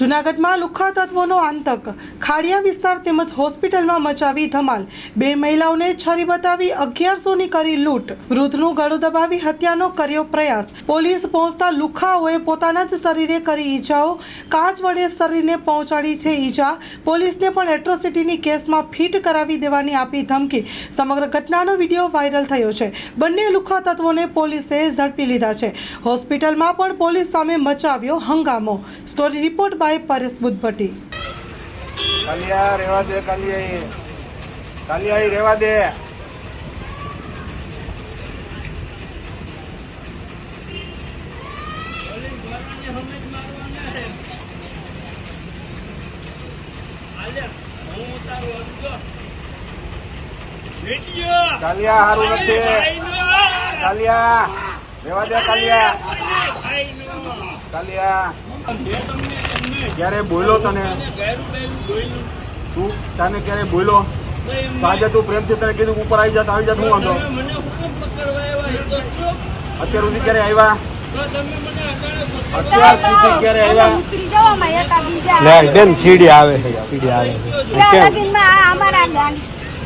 જૂનાગઢમાં લુખ્ખા તત્વોનો આતંક. ખાડિયા વિસ્તાર તેમજ હોસ્પિટલમાં મચાવી ધમાલ. બે મહિલાઓને છરી બતાવી અગિયારસોની કરી લૂંટ. વૃદ્ધનું ગળું દબાવી હત્યાનો કર્યો પ્રયાસ. પોલીસ પહોંચતા લુખ્ખાઓએ પોતાના જ શરીરે કરી ઈજાઓ. કાચ વડે શરીરને પહોંચાડી છે ઈજા. પોલીસને પણ એટ્રોસિટીની કેસમાં ફિટ કરાવી દેવાની આપી ધમકી. સમગ્ર ઘટનાનો વીડિયો વાયરલ થયો છે. બંને લુખ્ખા તત્વોને પોલીસે ઝડપી લીધા છે. હોસ્પિટલમાં પણ પોલીસ સામે મચાવ્યો હંગામો. Story report by Paresh Buddhbhatti. કાલિયા, રેવા દે કાલિયાઈ કાલિયા રેવા દે. કાલિયા, હારું નથી. કાલિયા, રેવા દે કાલિયા. ક્યારે બોલો તને? તું તને ક્યારે બોલો? આજે તું પ્રેમથી તને કીધું ઉપર આવી જાત આવી જાત હું વાંધો? અત્યાર સુધી ક્યારે આવ્યા? અત્યાર સુધી ક્યારે આવ્યા? લે બેન સીડી આવે છે સીડી આવે છે.